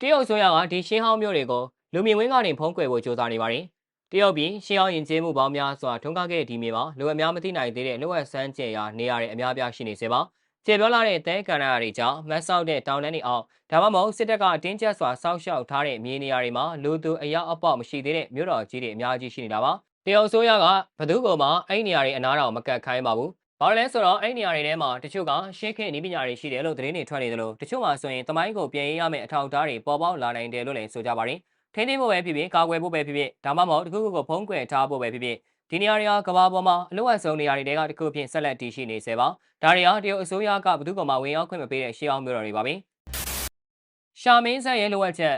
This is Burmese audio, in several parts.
တရုတ်ဆိုရကဒီရှင်းဟောင်းမျိုးတွေကိုလူမြင်ဝင်းကနေဖုံးကွယ်ဖို့ကြိုးစားနေပါတယ်တရုတ်ပြည်ရှင်းဟောင်းယဉ်ကျေးမှုပေါင်းများစွာထွန်းကားခဲ့တဲ့ဒီမြေမှာလူအများမသိနိုင်သေးတဲ့လူဝက်ဆန်းကျင်ရာနေရာတွေအများပြားရှိနေစေပါကျေပြောလာတဲ့တဲကန်နာတွေကြောင့်မတ်ဆောက်တဲ့တောင်တန်းတွေအောင်ဒါမှမဟုတ်စစ်တပ်ကအတင်းကျပ်စွာစောက်ရှောက်ထားတဲ့မြေနေရာတွေမှာလူသူအယောက်အပေါက်မရှိသေးတဲ့မြို့တော်ကြီးတွေအများကြီးရှိနေတာပါတရုတ်ဆိုရကဘသူ့ကိုမှအဲ့နေရာတွေအနားတော်မကတ်ခိုင်းပါဘူး ဘာလို့လဲဆိုတော့အဲ့နေရာတွေထဲမှာတချို့ကရှင်းခေနည်းပညာတွေရှိတယ်လို့သတင်းတွေထွက်နေတယ်လို့တချို့မှဆိုရင်တမိုင်းကိုပြင်ရေးရမယ့်အထောက်အထားတွေပေါ်ပေါက်လာနိုင်တယ်လို့လည်းဆိုကြပါတယ်။ထင်းထင်းဖို့ပဲဖြစ်ဖြစ်ကာကွယ်ဖို့ပဲဖြစ်ဖြစ်ဒါမှမဟုတ်တခုခုကိုဖုံးကွယ်ထားဖို့ပဲဖြစ်ဖြစ်ဒီနေရာတွေကကဘာပေါ်မှာအလို့အဆုံနေရာတွေကတခုဖြင့်ဆက်လက်တည်ရှိနေစေပါ။ဒါတွေကတရုတ်အစိုးရကဘသူ့ကောင်မှဝင်ရောက်ခွင့်မပေးတဲ့ရှေးအောင်မျိုးတော်တွေပါပဲ။ရှာမင်းဆက်ရဲ့လိုအပ်ချက်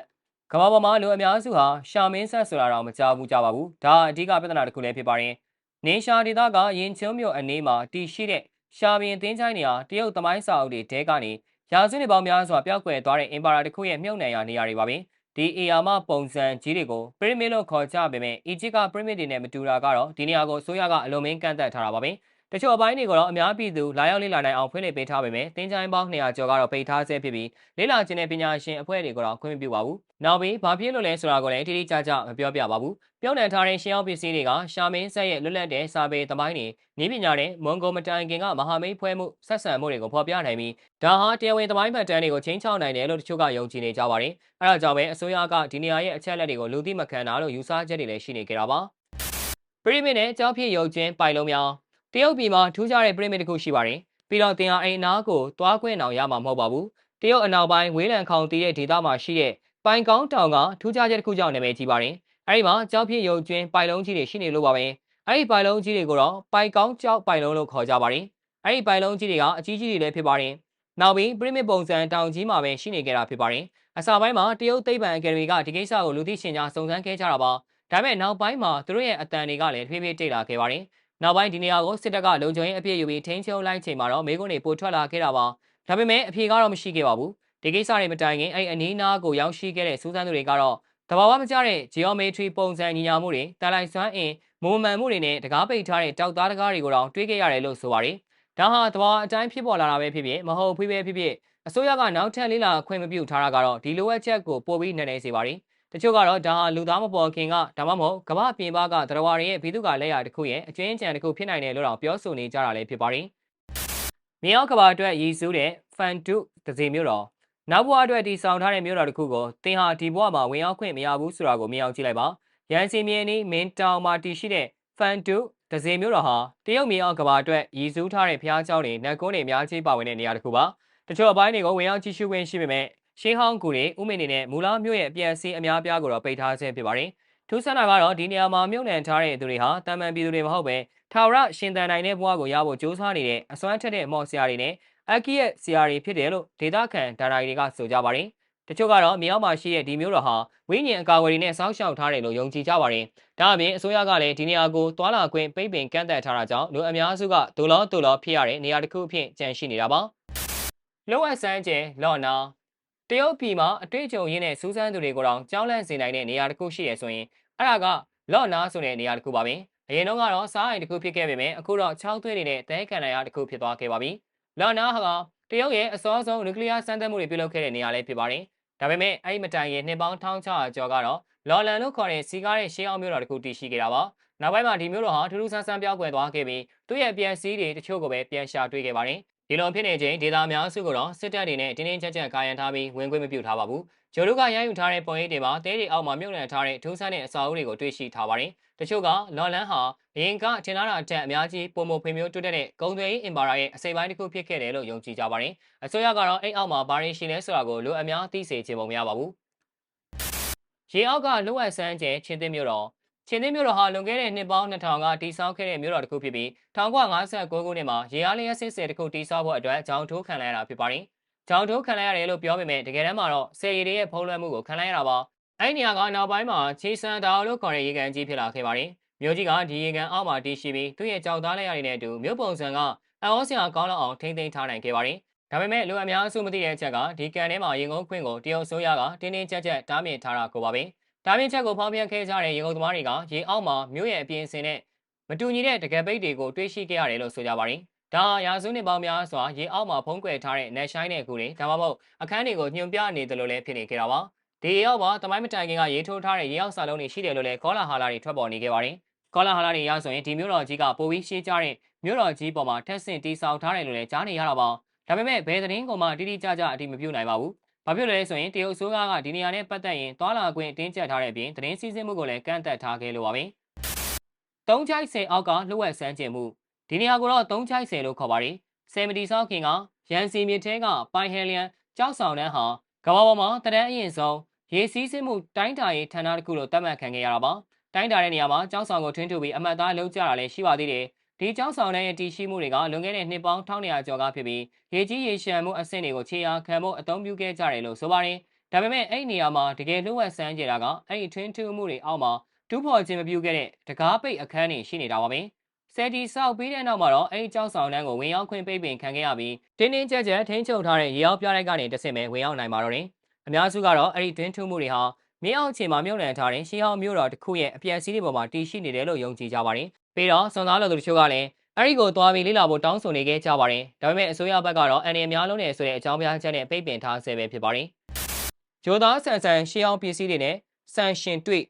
ကဘာပေါ်မှာလူအများစုဟာရှာမင်းဆက်ဆိုတာတော့မကြောက်ဘူးကြပါဘူး။ဒါအဓိကပြဿနာတစ်ခုလည်းဖြစ်ပါတယ်။ နေရှာဒေသကရင်ချုံမြို့အနီးမှာတည်ရှိတဲ့ရှာပင်သင်းချိုင်းနေရာတရုတ်သမိုင်းစာအုပ်တွေတဲကနေရာစုနှစ်ပေါင်းများစွာပျောက်ကွယ်သွားတဲ့အင်ပါယာတစ်ခုရဲ့မြုပ်နှံရာနေရာတွေပါပဲဒီအီယာမပုံစံကြီးတွေကိုပရမစ်လို့ခေါ်ကြပေမဲ့အီဂျစ်ကပရမစ်တွေနဲ့မတူတာကတော့ဒီနေရာကိုအစိုးရကအလွန်မင်းကန့်သက်ထားတာပါပဲ တချို့အပိုင်းတွေကတော့အများပြည်သူလာရောက်လေ့လာနိုင်အောင်ဖွင့်လှစ်ပေးထားပေမဲ့တင်းချိုင်းပေါင်း200ကျော်ကတော့ပိတ်ထားဆဲဖြစ်ပြီးလေ့လာခြင်းတဲ့ပညာရှင်အဖွဲ့တွေကတော့ခွင့်မပြုပါဘူး။နောက်ပြီးဘာဖြစ်လို့လဲဆိုတာကိုလည်းတိတိကျကျမပြောပြပါဘူး။ပြောင်းလဲထားတဲ့ရှင်းအောင်ပစ္စည်းတွေကရှာမင်းဆက်ရဲ့လွတ်လပ်တဲ့စာပေသမိုင်းတွေနည်းပညာနဲ့မွန်ဂိုမတိုင်ခင်ကမဟာမိတ်ဖွဲ့မှုဆက်ဆံမှုတွေကိုဖော်ပြနိုင်ပြီးဒါဟာတရားဝင်သမိုင်းမှတ်တမ်းတွေကိုချင်းချောက်နိုင်တယ်လို့တချို့ကယုံကြည်နေကြပါတယ်။အဲဒါကြောင့်ပဲအစိုးရကဒီနေရာရဲ့အချက်အလက်တွေကိုလူသိမခံတာလို့ယူဆချက်တွေလည်းရှိနေကြတာပါ။ပရိမစ်နဲ့ကြောက်ဖြစ်ရုပ်ချင်းပိုင်လုံးများ တရုတ်ပြည်မှာထူးခြားတဲ့ပရိမစ်တစ်ခုရှိပါတယ်။ပြီးတော့တင်ဟာအိမ်နာကိုသွားခွင့်အောင်ရမှာမဟုတ်ပါဘူး။တရုတ်အနောက်ပိုင်းဝေးလံခေါင်တီးတဲ့ဒေသမှာရှိတဲ့ပိုင်ကောင်းတောင်ကထူးခြားချက်တစ်ခုကြောင့်နာမည်ကြီးပါတယ်။အဲဒီမှာကြောက်ဖြစ်ရုပ်ကျွင်းပိုင်လုံးကြီးတွေရှိနေလို့ပါပဲ။အဲဒီပိုင်လုံးကြီးတွေကိုတော့ပိုင်ကောင်းကြောက်ပိုင်လုံးလို့ခေါ်ကြပါတယ်။အဲဒီပိုင်လုံးကြီးတွေကအကြီးကြီးတွေလည်းဖြစ်ပါတယ်။နောက်ပြီးပရိမစ်ပုံစံတောင်ကြီးမှာပဲရှိနေကြတာဖြစ်ပါတယ်။အစပိုင်းမှာတရုတ်သိပ္ပံအကယ်ဒမီကဒီကိစ္စကိုလူသိရှင်ကြားစုံစမ်းခဲ့ကြတာပါ။ဒါပေမဲ့နောက်ပိုင်းမှာသူတို့ရဲ့အတန်တွေကလည်းထွေးထွေးတိတ်လာခဲ့ပါတယ်။ နောက်ပိုင်းဒီနေရာကိုစစ်တပ်ကလုံခြုံရေးအပြည့်ယူပြီးထိန်းချုပ်လိုက်ချိန်မှာတော့မိကုန်းတွေပိုထွက်လာခဲ့တာပါဒါပေမဲ့အဖြေကတော့မရှိခဲ့ပါဘူးဒီကိစ္စတွေမတိုင်ခင်အဲ့အနီးနားကိုရောက်ရှိခဲ့တဲ့စူးစမ်းသူတွေကတော့တဘာဝမကျတဲ့ geometry ပုံစံညီညာမှုတွေတန်လိုက်စွမ်းအင်မိုးမှန်မှုတွေနဲ့တကားပိတ်ထားတဲ့တောက်သားတကားတွေကိုတော့တွေးခဲ့ရတယ်လို့ဆိုပါတယ်ဒါဟာတဘာဝအတိုင်းဖြစ်ပေါ်လာတာပဲဖြစ်ဖြစ်မဟုတ်ဖွေးပဲဖြစ်ဖြစ်အစိုးရကနောက်ထပ်လေးလာခွင့်မပြုထားတာကတော့ဒီလိုအပ်ချက်ကိုပိုပြီးနည်းနည်းစေပါတယ် တချို့ကတော့ဒါဟာလူသားမပေါ်ခင်ကဒါမှမဟုတ်ကမ္ဘာပြင်ပကသရဝါတွေရဲ့ဘီသူကလက်ရာတစ်ခုရဲ့အကျွင်းချံတစ်ခုဖြစ်နိုင်တယ်လို့တော့ပြောဆိုနေကြတာလည်းဖြစ်ပါတယ်။မြေအောက်ကဘာအတွက်ရည်စူးတဲ့ဖန်တုတစီမျိုးတော်နောက်ဘဝအတွက်တည်ဆောင်ထားတဲ့မျိုးတော်တစ်ခုကိုသင်ဟာဒီဘဝမှာဝင်ရောက်ခွင့်မရဘူးဆိုတာကိုမြင်အောင်ကြည့်လိုက်ပါ။ရန်စီမြေနီးမင်းတောင်မှာတည်ရှိတဲ့ဖန်တုတစီမျိုးတော်ဟာတရုတ်မြေအောက်ကဘာအတွက်ရည်စူးထားတဲ့ဖျားเจ้าတွေနတ်ကုန်းတွေအများကြီးပါဝင်တဲ့နေရာတစ်ခုပါ။တချို့အပိုင်းတွေကိုဝင်ရောက်ကြည့်ရှုခွင့်ရှိပေမဲ့ ရှင်းဟောင်းကူတွေဥမင်နေနဲ့မူလာမြို့ရဲ့အပြန်စီအများပြားကိုတော့ပိတ်ထားခြင်းဖြစ်ပါတယ်။ထူးဆန်းတာကတော့ဒီနေရာမှာမြုပ်နှံထားတဲ့သူတွေဟာတာမန်ပြည်သူတွေမဟုတ်ပဲထာဝရရှင်သန်နိုင်တဲ့ဘဝကိုရဖို့ကြိုးစားနေတဲ့အစွမ်းထက်တဲ့မော်ဆရာတွေနဲ့အကီရဲ့ဆရာတွေဖြစ်တယ်လို့ဒေတာခန်ဒါရိုင်တွေကဆိုကြပါတယ်။တချို့ကတော့မြေအောက်မှာရှိတဲ့ဒီမျိုးတော်ဟာဝိညာဉ်အကာအကွယ်တွေနဲ့စောင့်ရှောက်ထားတယ်လို့ယုံကြည်ကြပါတယ်။ဒါအပြင်အစိုးရကလည်းဒီနေရာကိုသွာလာခွင့်ပိတ်ပင်ကန့်သက်ထားတာကြောင့်လူအများစုကဒိုလောဒိုလောဖြစ်ရတဲ့နေရာတစ်ခုအဖြစ်ကြန့်ရှိနေတာပါ။လောအဆန်းကျဲလော်နာ တရုတ်ပြည်မှာအတွေ့အကြုံရင်းနဲ့စူးစမ်းသူတွေကိုတော့ကြောင်းလန့်စေနိုင်တဲ့နေရာတစ်ခုရှိရဆိုရင်အဲ့ဒါကလော့နာဆိုတဲ့နေရာတစ်ခုပါပဲအရင်တော့ကတော့စားအိမ်တစ်ခုဖြစ်ခဲ့ပေမဲ့အခုတော့ချောင်းသွေးနေတဲ့တဲကန်နိုင်ရာတစ်ခုဖြစ်သွားခဲ့ပါပြီလော့နာဟာတရုတ်ရဲ့အစောဆုံးနျူကလ িয়ার စမ်းသပ်မှုတွေပြုလုပ်ခဲ့တဲ့နေရာလေးဖြစ်ပါတယ်ဒါပေမဲ့အဲ့ဒီမတိုင်ခင်နှစ်ပေါင်း1600ကျော်ကတော့လော်လန်လို့ခေါ်တဲ့စီကားတဲ့ရှေးအောင်မျိုးတော်တစ်ခုတည်ရှိခဲ့တာပါနောက်ပိုင်းမှာဒီမျိုးတော်ဟာထူးထူးဆန်းဆန်းပြောင်းကွယ်သွားခဲ့ပြီးသူ့ရဲ့ပြန်စည်းတွေတချို့ကိုပဲပြန်ရှာတွေ့ခဲ့ပါတယ် ဒီလိုဖြစ်နေချိန်ဒေတာများစုကတော့စစ်တပ်တွေနဲ့တင်းတင်းကြပ်ကြပ်ကာယံထားပြီးဝင်ခွင့်မပြုထားပါဘူး။ဂျိုတို့ကရယူထားတဲ့ပုံရိပ်တွေမှာတဲတွေအောက်မှာမြုပ်နှံထားတဲ့ထူးဆန်းတဲ့အစာအုပ်တွေကိုတွေ့ရှိထားပါတယ်။တချို့ကလော်လန်ဟာအရင်ကထင်ထားတာအထက်အများကြီးပုံမဖေမျိုးတွတ်တဲ့ဂုံသွေးအင်ပါရာရဲ့အစိပ်ပိုင်းတစ်ခုဖြစ်ခဲ့တယ်လို့ယုံကြည်ကြပါတယ်။အစိုးရကတော့အိတ်အောက်မှာဘာရင်းရှိလဲဆိုတာကိုလူအများသိစေချင်ပုံမရပါဘူး။ရေအောက်ကလှုပ်ဝက်ဆန်းကျဲချင်းသင်းမျိုးတော် ချင်းသင်းမြို့တော်ဟာလွန်ခဲ့တဲ့နှစ်ပေါင်း2000ကတည်ဆောက်ခဲ့တဲ့မြို့တော်တစ်ခုဖြစ်ပြီး1959ခုနှစ်မှာရေအားလျက်စစ်စဲတစ်ခုတည်ဆောက်ဖို့အတွက်ကြောင်ထိုးခံလိုက်ရတာဖြစ်ပါတယ်။ကြောင်ထိုးခံလိုက်ရတယ်လို့ပြောပေမဲ့တကယ်တမ်းမှာတော့ဆယ်ရီတွေရဲ့ဖုံးလွှမ်းမှုကိုခံလိုက်ရတာပါ။အဲ့ဒီနေရာကနောက်ပိုင်းမှာချီစန်တာလို့ခေါ်တဲ့ရေကန်ကြီးဖြစ်လာခဲ့ပါတယ်။မြို့ကြီးကဒီရေကန်အောက်မှာတည်ရှိပြီးသူ့ရဲ့ကြောင်သားလက်ရည်နဲ့အတူမြို့ပုံစံကအန်အောစရာကောင်းလောက်အောင်ထိမ့်သိမ်းထားနိုင်ခဲ့ပါတယ်။ဒါပေမဲ့လူအများစုမသိတဲ့အချက်ကဒီကန်ထဲမှာရေငုံခွင့်ကိုတရုတ်ဆိုးရကတင်းတင်းကြပ်ကြပ်တားမြစ်ထားတာကိုပါပဲ။ ဒါပြင်ချက်ကိုဖောင်းပြန်ခဲ့ကြတဲ့ရေကုန်သမားတွေကရေအောက်မှာမြို့ရဲ့အပြင်အစင်နဲ့မတူညီတဲ့တကယ်ပိတ်တွေကိုတွေးရှိခဲ့ရတယ်လို့ဆိုကြပါတယ်။ဒါရာစုနှစ်ပေါင်းများစွာရေအောက်မှာဖုံးကွယ်ထားတဲ့နယ်ရှိုင်းတဲ့ကူတွေဒါမှမဟုတ်အခန်းတွေကိုညွန်ပြနေတယ်လို့လည်းဖြစ်နေကြတာပါဒီရေရောက်ပါတမိုင်းမတိုင်ခင်ကရေးထိုးထားတဲ့ရေရောက်စာလုံးတွေရှိတယ်လို့လည်းကောလာဟာလာတွေထွက်ပေါ်နေခဲ့ပါတယ်ကောလာဟာလာတွေရဆိုရင်ဒီမျိုးတော်ကြီးကပိုပြီးရှင်းကြတဲ့မျိုးတော်ကြီးပေါ်မှာထက်ဆင့်တီးဆောင်ထားတယ်လို့လည်းကြားနေရတာပါဒါပေမဲ့ဘယ်သတင်းကမှတိတိကျကျအတိမပြုနိုင်ပါဘူး ဘာဖြစ်လဲဆိုရင်တရုတ်အစိုးရကဒီနေရာနဲ့ပတ်သက်ရင်သွာလာခွင့်တင်းကျပ်ထားတဲ့အပြင်သတင်းစီးဆင်းမှုကိုလည်းကန့်သက်ထားခဲ့လို့ပါပဲ။သုံးချိုက်ဆယ်အောက်ကလှုပ်ဝက်ဆန်းကျင်မှုဒီနေရာကိုတော့သုံးချိုက်ဆယ်လို့ခေါ်ပါတယ်။ဆယ်မတီဆောက်ခင်ကရန်စီမြစ်ထဲကပိုင်ဟယ်လျန်ကြောက်ဆောင်တန်းဟာကမ္ဘာပေါ်မှာတရန်အရင်ဆုံးရေစီးဆင်းမှုတိုင်းတာရေးဌာနတစ်ခုလို့သတ်မှတ်ခံခဲ့ရတာပါ။တိုင်းတာတဲ့နေရာမှာကြောက်ဆောင်ကိုထွင်းထုတ်ပြီးအမှတ်သားလုပ်ကြတာလည်းရှိပါသေးတယ်။ ဒီကြောက်ဆောင်တဲ့တည်ရှိမှုတွေကလွန်ခဲ့တဲ့နှစ်ပေါင်း1900ကျော်ကဖြစ်ပြီးရေကြီးရေရှမ်းမှုအဆင့်တွေကိုခြေအားခံဖို့အသုံးပြုခဲ့ကြတယ်လို့ဆိုပါတယ်။ဒါပေမဲ့အဲ့ဒီနေရာမှာတကယ်လှုပ်ဝက်ဆန်းကြတာကအဲ့ဒီထွင်းထူးမှုတွေအောက်မှာတူးဖော်ခြင်းမပြုခဲ့တဲ့တကားပိတ်အခန်းတွေရှိနေတာပါပဲ။ဆယ်တီဆောက်ပြီးတဲ့နောက်မှာတော့အဲ့ဒီကြောက်ဆောင်တန်းကိုဝင်ရောက်ခွင့်ပိတ်ပင်ခံခဲ့ရပြီးတင်းတင်းကြပ်ကြပ်ထိန်းချုပ်ထားတဲ့ရေအောင်ပြလိုက်ကနေတဆင့်ပဲဝင်ရောက်နိုင်ပါတော့တယ်။အများစုကတော့အဲ့ဒီတွင်းထူးမှုတွေဟာမြေအောက်ခြေမှာမြုပ်နှံထားတဲ့ရှီဟောင်းမျိုးတော်တစ်ခုရဲ့အပြည့်အစည်းတွေပေါ်မှာတည်ရှိနေတယ်လို့ယုံကြည်ကြပါတယ်။ ပြီးတော့စွန်သားလူတို့တချို့ကလည်းအဲ့ဒီကိုသွားပြီးလေ့လာဖို့တောင်းဆိုနေခဲ့ကြပါတယ်။ဒါပေမဲ့အစိုးရဘက်ကတော့အန်ဒီအများလုံးနဲ့ဆိုတဲ့အကြောင်းပြချက်နဲ့ပိတ်ပင်ထားဆဲပဲဖြစ်ပါတယ်။ဂျိုသားဆန်ဆန်ရှေးအောင်ပစ္စည်းတွေနဲ့ဆန်ရှင်တွေ့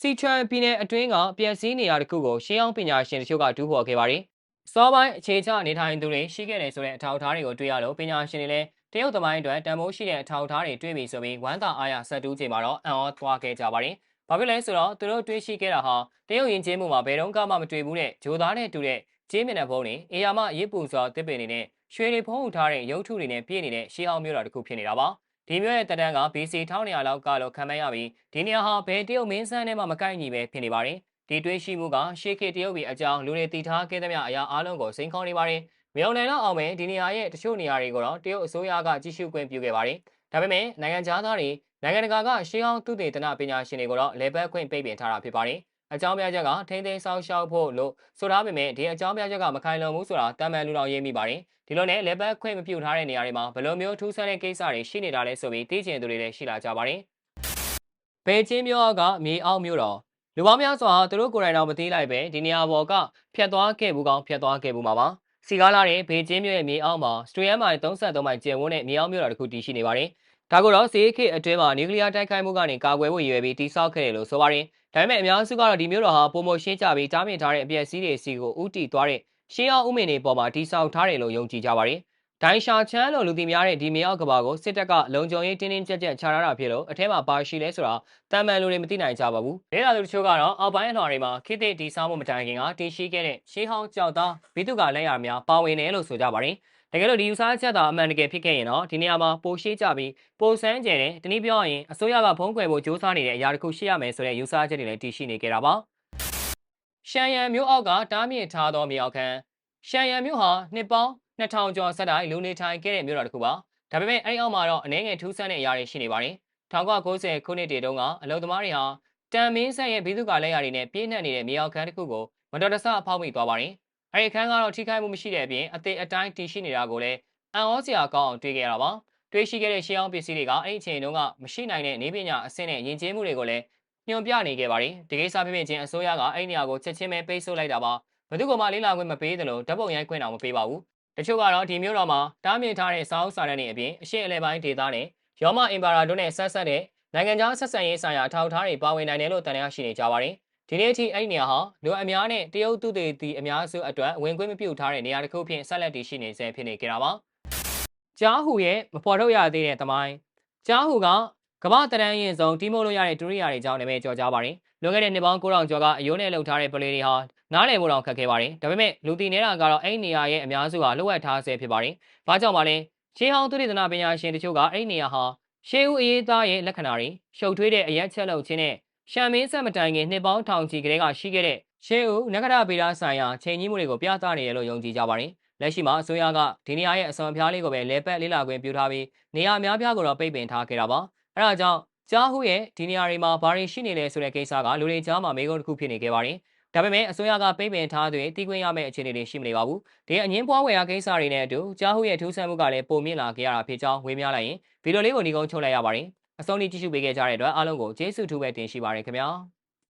စီချွမ်ပြည်နယ်အတွင်းကပျက်စီးနေရာတစ်ခုကိုရှေးအောင်ပညာရှင်တချို့ကဒူးဖော်ခဲ့ပါတယ်။စောပိုင်းအခြေချနေထိုင်သူတွေရှိခဲ့တယ်ဆိုတဲ့အထောက်အထားတွေကိုတွေ့ရလို့ပညာရှင်တွေလည်းတရုတ်သမိုင်းအတွက်တန်ဖိုးရှိတဲ့အထောက်အထားတွေတွေ့ပြီဆိုပြီးဝမ်းသာအားရဆက်တူးချိန်မှာတော့အံ့ဩသွားခဲ့ကြပါတယ်။ ဘာဖြစ်လဲဆိုတော့သူတို့တွေ့ရှိခဲ့တာဟာတရုတ်ယဉ်ကျေးမှုမှာဘယ်တော့မှမတွေ့ဘူးတဲ့ဂျိုသားနဲ့တူတဲ့ကျင်းမြင့်တဲ့ဘုံတွေအေယာမရစ်ပူစွာတစ်ပင်တွေနဲ့ရွှေတွေဖုံးထုတ်ထားတဲ့ရုပ်ထုတွေနဲ့ပြည့်နေတဲ့ရှေးဟောင်းမျိုးတော်တစ်ခုဖြစ်နေတာပါဒီမျိုးရဲ့တဒန်းက BC 1900လောက်ကလို့ခံမှန်းရပြီးဒီနေရာဟာဘယ်တရုတ်မင်းစန်းနဲ့မှမကိုက်ညီပဲဖြစ်နေပါတယ်ဒီတွေးရှိမှုကရှေးခေတ်တရုတ်ပြည်အကြောင်းလူတွေတည်ထားခဲ့သမျှအရာအလုံးကိုစိန်ခေါ်နေပါတယ်မြောင်နယ်လောက်အောင်ပဲဒီနေရာရဲ့တချို့နေရာတွေကိုတော့တရုတ်အစိုးရကကြီးစုခွင့်ပြုခဲ့ပါတယ်ဒါပေမဲ့နိုင်ငံခြားသားတွေ နိုင်ငံတကာကရှေးဟောင်းသုတေသနပညာရှင်တွေကိုတော့လေပတ်ခွင့်ပိတ်ပင်ထားတာဖြစ်ပါတယ်အကြောင်းပြချက်ကထိန်းသိမ်းဆောင်ရှောက်ဖို့လို့ဆိုထားပေမဲ့ဒီအကြောင်းပြချက်ကမခိုင်လုံဘူးဆိုတာတမန်လူတော်ရေးမိပါတယ်ဒီလိုနဲ့လက်ပတ်ခွင့်မပြုထားတဲ့နေရာတွေမှာဘယ်လိုမျိုးထူးဆန်းတဲ့ကိစ္စတွေရှိနေတာလဲဆိုပြီးသိချင်သူတွေလည်းရှိလာကြပါတယ်ဘေကျင်းမြို့ကမြေအောက်မြို့တော်လူပေါင်းများစွာသူတို့ကိုယ်တိုင်တော့မသိလိုက်ပဲဒီနေရာပေါ်ကဖြတ်သွားခဲ့ဘူးကောင်းဖြတ်သွားခဲ့ဘူးမှာပါစီကားလာတဲ့ဘေကျင်းမြို့ရဲ့မြေအောက်မှာစတူဒီယမ်မိုင်33မိုင်ကျယ်ဝန်းတဲ့မြေအောက်မြို့တော်တစ်ခုတည်ရှိနေပါတယ် ဒါကိုတော့စီးခေအတွင်းမှာနျူကလ িয়ার တိုက်ခိုက်မှုကနေကာကွယ်ဖို့ရည်ရွယ်ပြီးတိစောက်ခဲ့တယ်လို့ဆိုပါတယ်ဒါပေမဲ့အများစုကတော့ဒီမျိုးတော်ဟာပုံမရှင်းကြပြီးတားမြစ်ထားတဲ့အပြည့်စည်းတွေစီကိုဥတီသွားတဲ့ရှင်းအောင်ဥမင်တွေပေါ်မှာတိစောက်ထားတယ်လို့ယုံကြည်ကြပါတယ်။ဒိုင်ရှာချမ်းလို့လူသိများတဲ့ဒီမြေအောက်ကဘာကိုစစ်တပ်ကလုံခြုံရေးတင်းတင်းကြပ်ကြပ်ချထားတာဖြစ်လို့အထက်မှာပါရှိလဲဆိုတာတန်မန်လူတွေမသိနိုင်ကြပါဘူး။လဲလာလူတချို့ကတော့အောက်ပိုင်းအလွှာတွေမှာခိတိဒီဆောင်မှုမတိုင်ခင်ကတင်ရှိခဲ့တဲ့ရှေးဟောင်းကြောက်သားဘိတုကလက်ရများပါဝင်တယ်လို့ဆိုကြပါတယ်။ တကယ်လို့ဒီယူဆချက်သာအမှန်တကယ်ဖြစ်ခဲ့ရင်တော့ဒီနေရာမှာပိုရှိကြပြီးပိုဆန်းကျယ်တဲ့တနည်းပြောရရင်အစိုးရကဖုံးကွယ်ဖို့စ조사နေတဲ့အရာတစ်ခုရှိရမယ်ဆိုတဲ့ယူဆချက်တွေလည်းတည်ရှိနေကြတာပါရှန်ရန်မြို့အောက်ကတားမြစ်ထားသောမြေအောက်ခံရှန်ရန်မြို့ဟာနှစ်ပေါင်း2000ကျော်ဆက်တိုင်းလူနေထိုင်ခဲ့တဲ့မြို့တော်တစ်ခုပါဒါပေမဲ့အဲ့ဒီအောက်မှာတော့အနေငယ်ထူးဆန်းတဲ့အရာတွေရှိနေပါတယ်1990ခုနှစ်တည်းတုန်းကအလုံသမားတွေဟာတန်မင်းဆက်ရဲ့ဘီသူကလက်ရာတွေနဲ့ပြည့်နှက်နေတဲ့မြေအောက်ခန်းတစ်ခုကိုမတော်တဆအဖောက်မိသွားပါတယ် အဲဒီအခန်းကတော့ထိခိုက်မှုမရှိတဲ့အပြင်အသေးအတိုင်းတည်ရှိနေတာကိုလည်းအံ့ဩစရာကောင်းအောင်တွေးခဲ့ရတာပါတွေးရှိခဲ့တဲ့ရှေးအောင်ပစ္စည်းတွေကအဲ့ဒီအချိန်တုန်းကမရှိနိုင်တဲ့နေပညာအဆင့်နဲ့ယဉ်ကျေးမှုတွေကိုလည်းညွန်ပြနေခဲ့ပါတယ်ဒီကိစ္စဖြစ်ဖြစ်ချင်းအစိုးရကအဲ့ဒီနေရာကိုချက်ချင်းပဲပိတ်ဆို့လိုက်တာပါဘယ်သူကမှလေးလာခွင့်မပေးသလိုဓာတ်ပုံရိုက်ခွင့်တော့မပေးပါဘူးတချို့ကတော့ဒီမျိုးတော်မှာတားမြစ်ထားတဲ့စာအုပ်စာတမ်းတွေအပြင်အရှိအလဲပိုင်းဒေသနဲ့ရောမအင်ပါရာတို့နဲ့ဆက်ဆက်တဲ့နိုင်ငံခြားဆက်ဆံရေးဆိုင်ရာအထောက်အထားတွေပါဝင်နိုင်တယ်လို့တန်ရရှိနေကြပါတယ် ဒီနေ့အထိအဲ့ဒီနေရာဟာလူအများနဲ့တရုတ်သူတွေတီအများစုအတွက်ဝင်ခွင့်မပြုထားတဲ့နေရာတစ်ခုဖြင့်ဆက်လက်တည်ရှိနေဆဲဖြစ်နေကြတာပါကြားဟူရဲ့မဖော်ထုတ်ရသေးတဲ့သမိုင်းကြားဟူကကမ္ဘာတရန်ရင်ဆုံးတီးမို့လို့ရတဲ့ဒုရိယာတွေကြောင့်နာမည်ကျော်ကြပါတယ်လွန်ခဲ့တဲ့နှစ်ပေါင်း9000ကျော်ကအယိုးနဲ့လှုပ်ထားတဲ့ပလေတွေဟာနားလည်ဖို့တော့ခက်ခဲပါတယ်ဒါပေမဲ့လူတီနေတာကတော့အဲ့ဒီနေရာရဲ့အများစုဟာလှုပ်ဝက်ထားဆဲဖြစ်ပါတယ်ဘာကြောင့်ပါလဲရှေးဟောင်းသုတေသနပညာရှင်တချို့ကအဲ့ဒီနေရာဟာရှေးဦးအရေးသားရဲ့လက္ခဏာတွေရှုပ်ထွေးတဲ့အရက်ချက်လုပ်ခြင်းနဲ့ ရှမ်မင်းဆက်မတိုင်ခင်နှစ်ပေါင်းထောင်ချီကလေးကရှိခဲ့တဲ့ရှေးဦးနဂရဗေဒဆိုင်ရာချိန်ကြီးမှုတွေကိုပြသနေရလို့ယုံကြည်ကြပါတယ်။လက်ရှိမှာအစိုးရကဒီနေရာရဲ့အစွန်ဖျားလေးကိုပဲလဲပတ်လေးလာခွင့်ပြုထားပြီးနေရာအများပြားကိုတော့ပိတ်ပင်ထားခဲ့တာပါ။အဲဒါကြောင့်ကြားဟုရဲ့ဒီနေရာတွေမှာဘာတွေရှိနေလဲဆိုတဲ့ကိစ္စကလူတွေကြားမှာမေးခွန်းတစ်ခုဖြစ်နေခဲ့ပါတယ်။ဒါပေမဲ့အစိုးရကပိတ်ပင်ထားတဲ့တည်ခွင့်ရမယ့်အခြေအနေတွေရှိမနေပါဘူး။ဒီအငင်းပွားဝယ်ရာကိစ္စတွေနဲ့အတူကြားဟုရဲ့ထူးဆန်းမှုကလည်းပုံမြင့်လာခဲ့ရတာဖြစ်ကြောင်းဝေမျှလိုက်ရင်ဗီဒီယိုလေးကိုညီကုန်းချုပ်လိုက်ရပါတယ်။ အဆုံးထိကြည့်ရှုပေးခဲ့ကြတဲ့အတွက်အားလုံးကိုကျေးဇူးထူးပဲတင်ရှိပါရခင်ဗျာ။